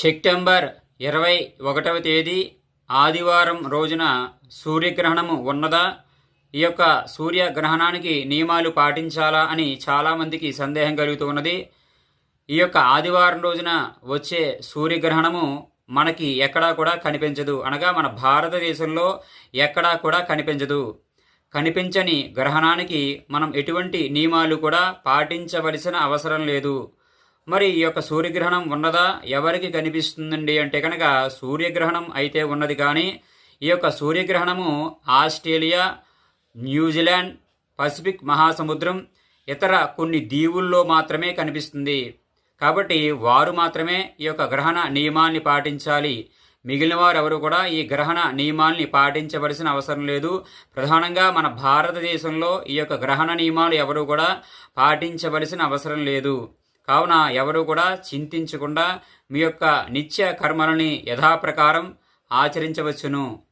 September ఇరవై ఒకటవ తేదీ ఆదివారం రోజున సూర్యగ్రహణము ఉన్నదా? ఈ యొక్క సూర్యగ్రహణానికి నియమాలు పాటించాలా అని చాలామందికి సందేహం కలుగుతూ ఉన్నది. ఈ యొక్క ఆదివారం రోజున వచ్చే సూర్యగ్రహణము మనకి ఎక్కడా కూడా కనిపించదు. అనగా మన భారతదేశంలో ఎక్కడా కూడా కనిపించదు. కనిపించని గ్రహణానికి మనం ఎటువంటి నియమాలు కూడా పాటించవలసిన అవసరం లేదు. మరి ఈ యొక్క సూర్యగ్రహణం ఉన్నదా? ఎవరికి కనిపిస్తుందండి అంటే కనుక సూర్యగ్రహణం అయితే ఉన్నది కానీ ఈ యొక్క సూర్యగ్రహణము ఆస్ట్రేలియా న్యూజిలాండ్ పసిఫిక్ మహాసముద్రం ఇతర కొన్ని దీవుల్లో మాత్రమే కనిపిస్తుంది. కాబట్టి వారు మాత్రమే ఈ యొక్క గ్రహణ నియమాల్ని పాటించాలి. మిగిలిన వారు ఎవరు కూడా ఈ గ్రహణ నియమాల్ని పాటించవలసిన అవసరం లేదు. ప్రధానంగా మన భారతదేశంలో ఈ యొక్క గ్రహణ నియమాలు ఎవరు కూడా పాటించవలసిన అవసరం లేదు. కావున ఎవరు కూడా చింతించకుండా మీ యొక్క నిత్య కర్మలని యథాప్రకారం ఆచరించవచ్చును.